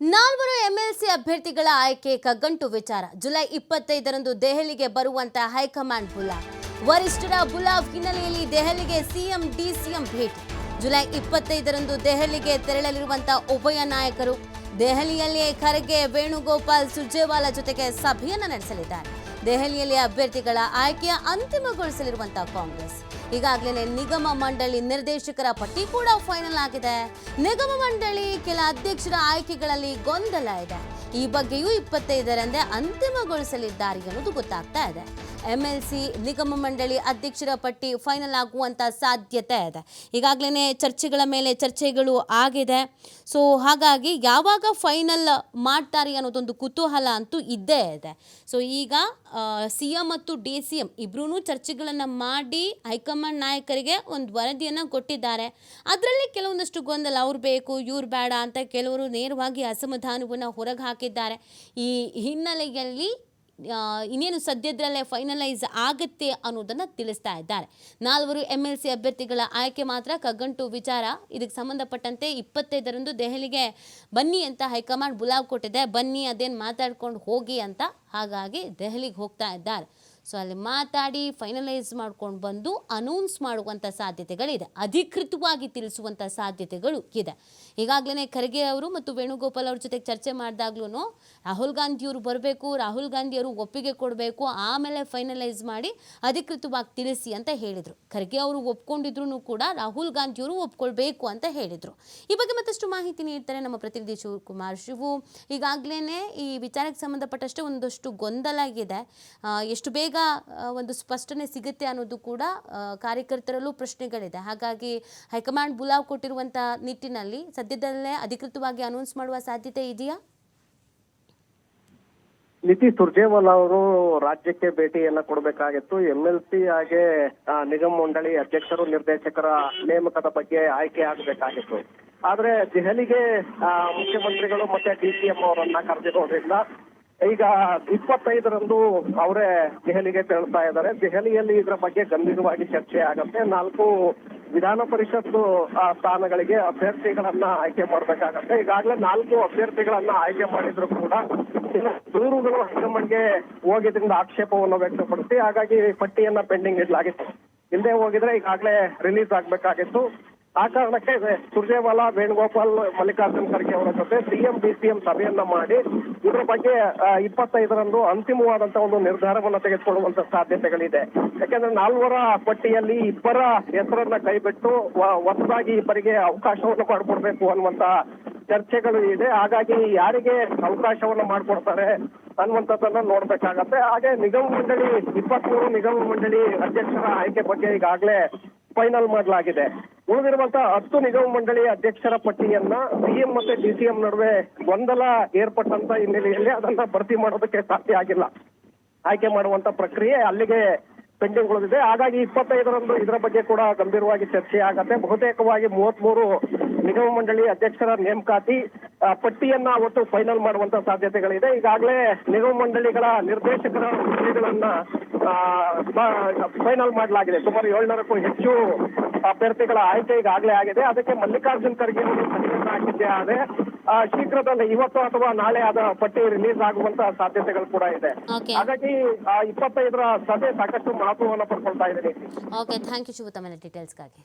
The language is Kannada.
ನಾಲ್ವರು ಎಂಎಲ್ಸಿ ಅಭ್ಯರ್ಥಿಗಳ ಆಯ್ಕೆ ಕಗ್ಗಂಟು ವಿಚಾರ. ಜುಲೈ ಇಪ್ಪತ್ತೈದರಂದು ದೆಹಲಿಗೆ ಬರುವಂತ ಹೈಕಮಾಂಡ್ ಬುಲಾವ್ ವರಿಷ್ಠರ ಬುಲಾವ್ ಹಿನ್ನೆಲೆಯಲ್ಲಿ ದೆಹಲಿಗೆ ಸಿಎಂ, ಡಿಸಿಎಂ ಭೇಟಿ. ಜುಲೈ ಇಪ್ಪತ್ತೈದರಂದು ದೆಹಲಿಗೆ ತೆರಳಲಿರುವಂತ ಉಭಯ ನಾಯಕರು. ದೆಹಲಿಯಲ್ಲಿ ಖರ್ಗೆ, ವೇಣುಗೋಪಾಲ್, ಸುರ್ಜೇವಾಲಾ ಜೊತೆಗೆ ಸಭೆಯನ್ನು ನಡೆಸಲಿದ್ದಾರೆ. ದೆಹಲಿಯಲ್ಲಿ ಅಭ್ಯರ್ಥಿಗಳ ಆಯ್ಕೆಯ ಅಂತಿಮಗೊಳಿಸಲಿರುವಂತಹ ಕಾಂಗ್ರೆಸ್. ಈಗಾಗಲೇ ನಿಗಮ ಮಂಡಳಿ ನಿರ್ದೇಶಕರ ಪಟ್ಟಿ ಕೂಡ ಫೈನಲ್ ಆಗಿದೆ. ನಿಗಮ ಮಂಡಳಿ ಕೆಲ ಅಧ್ಯಕ್ಷರ ಆಯ್ಕೆಗಳಲ್ಲಿ ಗೊಂದಲ ಇದೆ. ಈ ಬಗ್ಗೆಯೂ ಇಪ್ಪತ್ತೈದರಂದೇ ಅಂತಿಮಗೊಳಿಸಲಿದ್ದಾರೆ ಅನ್ನೋದು ಗೊತ್ತಾಗ್ತಾ ಇದೆ. ಎಂಎಲ್ಸಿ ನಿಗಮ ಮಂಡಳಿ ಅಧ್ಯಕ್ಷರ ಪಟ್ಟಿ ಫೈನಲ್ ಆಗುವಂಥ ಸಾಧ್ಯತೆ ಇದೆ. ಈಗಾಗಲೇ ಚರ್ಚೆಗಳ ಮೇಲೆ ಚರ್ಚೆಗಳು ಆಗಿದೆ. ಸೊ ಹಾಗಾಗಿ ಯಾವಾಗ ಫೈನಲ್ ಮಾಡ್ತಾರೆ ಅನ್ನೋದೊಂದು ಕುತೂಹಲ ಅಂತೂ ಇದ್ದೇ ಇದೆ. ಸೊ ಈಗ ಸಿ ಎಂ ಮತ್ತು ಡಿ ಸಿ ಎಂ ಇಬ್ಬರೂ ಚರ್ಚೆಗಳನ್ನು ಮಾಡಿ ಹೈಕಮಾಂಡ್ ನಾಯಕರಿಗೆ ಒಂದು ವರದಿಯನ್ನು ಕೊಟ್ಟಿದ್ದಾರೆ. ಅದರಲ್ಲಿ ಕೆಲವೊಂದಷ್ಟು ಗೊಂದಲ, ಅವ್ರು ಬೇಕು, ಇವ್ರು ಬೇಡ ಅಂತ ಕೆಲವರು ನೇರವಾಗಿ ಅಸಮಾಧಾನವನ್ನು ಹೊರಗೆ ಹಾಕಿದ್ದಾರೆ. ಈ ಹಿನ್ನೆಲೆಯಲ್ಲಿ ಇನ್ನೇನು ಸದ್ಯದಲ್ಲೇ ಫೈನಲೈಸ್ ಆಗುತ್ತೆ ಅನ್ನೋದನ್ನು ತಿಳಿಸ್ತಾ ಇದ್ದಾರೆ. ನಾಲ್ವರು ಎಂ ಎಲ್ ಸಿ ಅಭ್ಯರ್ಥಿಗಳ ಆಯ್ಕೆ ಮಾತ್ರ ಕಗ್ಗಂಟು ವಿಚಾರ. ಇದಕ್ಕೆ ಸಂಬಂಧಪಟ್ಟಂತೆ ಇಪ್ಪತ್ತೈದರಂದು ದೆಹಲಿಗೆ ಬನ್ನಿ ಅಂತ ಹೈಕಮಾಂಡ್ ಬುಲಾವ್ ಕೊಟ್ಟಿದೆ. ಬನ್ನಿ, ಅದೇನು ಮಾತಾಡ್ಕೊಂಡು ಹೋಗಿ ಅಂತ ಹಾಗಾಗಿ ದೆಹಲಿಗೆ ಹೋಗ್ತಾ ಇದ್ದಾರೆ. ಸೊ ಅಲ್ಲಿ ಮಾತಾಡಿ ಫೈನಲೈಸ್ ಮಾಡ್ಕೊಂಡು ಬಂದು ಅನೌನ್ಸ್ ಮಾಡುವಂಥ ಸಾಧ್ಯತೆಗಳಿದೆ. ಅಧಿಕೃತವಾಗಿ ತಿಳಿಸುವಂಥ ಸಾಧ್ಯತೆಗಳು ಇದೆ. ಈಗಾಗಲೇ ಖರ್ಗೆ ಅವರು ಮತ್ತು ವೇಣುಗೋಪಾಲ್ ಅವ್ರ ಜೊತೆಗೆ ಚರ್ಚೆ ಮಾಡಿದಾಗ್ಲೂ ರಾಹುಲ್ ಗಾಂಧಿಯವರು ಬರಬೇಕು, ರಾಹುಲ್ ಗಾಂಧಿಯವರು ಒಪ್ಪಿಗೆ ಕೊಡಬೇಕು, ಆಮೇಲೆ ಫೈನಲೈಸ್ ಮಾಡಿ ಅಧಿಕೃತವಾಗಿ ತಿಳಿಸಿ ಅಂತ ಹೇಳಿದರು. ಖರ್ಗೆ ಅವರು ಒಪ್ಕೊಂಡಿದ್ರು ಕೂಡ ರಾಹುಲ್ ಗಾಂಧಿಯವರು ಒಪ್ಕೊಳ್ಬೇಕು ಅಂತ ಹೇಳಿದರು. ಈ ಬಗ್ಗೆ ಮತ್ತಷ್ಟು ಮಾಹಿತಿ ನೀಡ್ತಾರೆ ನಮ್ಮ ಪ್ರತಿನಿಧಿ ಶಿವಕುಮಾರ್ ಶಿವು. ಈಗಾಗಲೇ ಈ ವಿಚಾರಕ್ಕೆ ಸಂಬಂಧಪಟ್ಟಷ್ಟೇ ಒಂದಷ್ಟು ಗೊಂದಲ ಆಗಿದೆ ಎಷ್ಟು ಬೇಗ ಆ, ಒಂದು ಸ್ಪಷ್ಟನೆ ಸಿಗುತ್ತೆ ಅನ್ನೋದು ಕೂಡ ಕಾರ್ಯಕರ್ತರಲ್ಲೂ ಪ್ರಶ್ನೆಗಳಿದೆ. ಹಾಗಾಗಿ ಹೈಕಮಾಂಡ್ ಬುಲಾವ್ ಕೊಟ್ಟಿರುವಂತಹ ನಿಟ್ಟಿನಲ್ಲಿ ಸದ್ಯದಲ್ಲೇ ಅಧಿಕೃತವಾಗಿ ಅನೌನ್ಸ್ ಮಾಡುವ ಸಾಧ್ಯತೆ ಇದೆಯಾ? ನಿತೀಶ್ ಸುರ್ಜೇವಾಲಾ ಅವರು ರಾಜ್ಯಕ್ಕೆ ಭೇಟಿಯನ್ನ ಕೊಡಬೇಕಾಗಿತ್ತು. ಎಂ ಎಲ್ ಸಿ ಹಾಗೆ ನಿಗಮ ಮಂಡಳಿ ಅಧ್ಯಕ್ಷರು ನಿರ್ದೇಶಕರ ನೇಮಕದ ಬಗ್ಗೆ ಆಯ್ಕೆ ಆಗಬೇಕಾಗಿತ್ತು. ಆದ್ರೆ ದೆಹಲಿಗೆ ಮುಖ್ಯಮಂತ್ರಿಗಳು ಮತ್ತೆ ಡಿ ಸಿ ಎಂ ಅವರನ್ನ ಕರೆದಿರೋದ್ರಿಂದ ಈಗ ಇಪ್ಪತ್ತೈದರಂದು ಅವರೇ ದೆಹಲಿಗೆ ತೆರಳ್ತಾ ಇದ್ದಾರೆ. ದೆಹಲಿಯಲ್ಲಿ ಇದರ ಬಗ್ಗೆ ಗಂಭೀರವಾಗಿ ಚರ್ಚೆ ಆಗತ್ತೆ. ನಾಲ್ಕು ವಿಧಾನ ಪರಿಷತ್ತು ಆ, ಸ್ಥಾನಗಳಿಗೆ ಅಭ್ಯರ್ಥಿಗಳನ್ನ ಆಯ್ಕೆ ಮಾಡ್ಬೇಕಾಗತ್ತೆ. ಈಗಾಗಲೇ ನಾಲ್ಕು ಅಭ್ಯರ್ಥಿಗಳನ್ನ ಆಯ್ಕೆ ಮಾಡಿದ್ರು ಕೂಡ ದೂರುಗಳು ಹೈಕಮಾಂಡ್ಗೆ ಹೋಗಿದ್ರಿಂದ ಆಕ್ಷೇಪವನ್ನು ವ್ಯಕ್ತಪಡಿಸಿ ಹಾಗಾಗಿ ಪಟ್ಟಿಯನ್ನ ಪೆಂಡಿಂಗ್ ಇಡಲಾಗಿತ್ತು. ಇಲ್ಲದೆ ಹೋಗಿದ್ರೆ ಈಗಾಗಲೇ ರಿಲೀಸ್ ಆಗ್ಬೇಕಾಗಿತ್ತು. ಆ ಕಾರಣಕ್ಕೆ ಸುರ್ಜೇವಾಲಾ ವೇಣುಗೋಪಾಲ್ ಮಲ್ಲಿಕಾರ್ಜುನ್ ಖರ್ಗೆ ಅವರ ಜೊತೆ ಸಿಎಂ ಬಿಸಿಎಂ ಸಭೆಯನ್ನ ಮಾಡಿ ಇದರ ಬಗ್ಗೆ ಇಪ್ಪತ್ತೈದರಂದು ಅಂತಿಮವಾದಂತಹ ಒಂದು ನಿರ್ಧಾರವನ್ನು ತೆಗೆದುಕೊಳ್ಳುವಂತ ಸಾಧ್ಯತೆಗಳಿದೆ. ಯಾಕಂದ್ರೆ ನಾಲ್ವರ ಪಟ್ಟಿಯಲ್ಲಿ ಇಬ್ಬರ ಹೆಸರನ್ನ ಕೈಬಿಟ್ಟು ಹೊಸದಾಗಿ ಇಬ್ಬರಿಗೆ ಅವಕಾಶವನ್ನು ಮಾಡಿಕೊಡ್ಬೇಕು ಅನ್ನುವಂತ ಚರ್ಚೆಗಳು ಇದೆ. ಹಾಗಾಗಿ ಯಾರಿಗೆ ಅವಕಾಶವನ್ನು ಮಾಡಿಕೊಡ್ತಾರೆ ಅನ್ನುವಂಥದ್ದನ್ನ ನೋಡ್ಬೇಕಾಗತ್ತೆ. ಹಾಗೆ ನಿಗಮ ಮಂಡಳಿ, ಇಪ್ಪತ್ಮೂರು ನಿಗಮ ಮಂಡಳಿ ಅಧ್ಯಕ್ಷರ ಆಯ್ಕೆ ಬಗ್ಗೆ ಈಗಾಗಲೇ ಫೈನಲ್ ಮಾಡಲಾಗಿದೆ. ಉಳಿದಿರುವಂತಹ ಹತ್ತು ನಿಗಮ ಮಂಡಳಿ ಅಧ್ಯಕ್ಷರ ಪಟ್ಟಿಯನ್ನ ಸಿಎಂ ಮತ್ತೆ ಡಿಸಿಎಂ ನಡುವೆ ಗೊಂದಲ ಏರ್ಪಟ್ಟಂತ ಹಿನ್ನೆಲೆಯಲ್ಲಿ ಅದನ್ನ ಭರ್ತಿ ಮಾಡೋದಕ್ಕೆ ಸಾಧ್ಯ ಆಗಿಲ್ಲ. ಆಯ್ಕೆ ಮಾಡುವಂತ ಪ್ರಕ್ರಿಯೆ ಅಲ್ಲಿಗೆ ಪೆಂಡಿಂಗ್ ಉಳಿದಿದೆ. ಹಾಗಾಗಿ ಇಪ್ಪತ್ತೈದರಂದು ಇದರ ಬಗ್ಗೆ ಕೂಡ ಗಂಭೀರವಾಗಿ ಚರ್ಚೆ ಆಗತ್ತೆ. ಬಹುತೇಕವಾಗಿ ಮೂವತ್ಮೂರು ನಿಗಮ ಮಂಡಳಿ ಅಧ್ಯಕ್ಷರ ನೇಮಕಾತಿ ಪಟ್ಟಿಯನ್ನ ಅವತ್ತು ಫೈನಲ್ ಮಾಡುವಂತ ಸಾಧ್ಯತೆಗಳಿದೆ. ಈಗಾಗಲೇ ನಿಗಮ ಮಂಡಳಿಗಳ ನಿರ್ದೇಶಕರ ಹುದ್ದೆಗಳನ್ನ ಫೈನಲ್ ಮಾಡಲಾಗಿದೆ. ಸುಮಾರು ಏಳ್ನೂರಕ್ಕೂ ಹೆಚ್ಚು ಅಭ್ಯರ್ಥಿಗಳ ಆಯ್ಕೆ ಈಗಾಗಲೇ ಆಗಿದೆ. ಅದಕ್ಕೆ ಮಲ್ಲಿಕಾರ್ಜುನ್ ಖರ್ಗೆ ಅವರು ಸಹಿಯನ್ನ ಹಾಕಿದ್ದೇ ಆದ್ರೆ ಶೀಘ್ರದಲ್ಲೇ ಇವತ್ತು ಅಥವಾ ನಾಳೆ ಅದ ಪಟ್ಟಿ ರಿಲೀಸ್ ಆಗುವಂತ ಸಾಧ್ಯತೆಗಳು ಕೂಡ ಇದೆ. ಹಾಗಾಗಿ ಆ, ಇಪ್ಪತ್ತೈದರ ಸಭೆ ಸಾಕಷ್ಟು ಮಹತ್ವವನ್ನು ಪಡ್ಕೊಳ್ತಾ ಇದೆ ಓಕೆ ಥ್ಯಾಂಕ್ ಯು ಶಿವು ತಮ್ಮ ಡೀಟೇಲ್ಸ್ಗಾಗಿ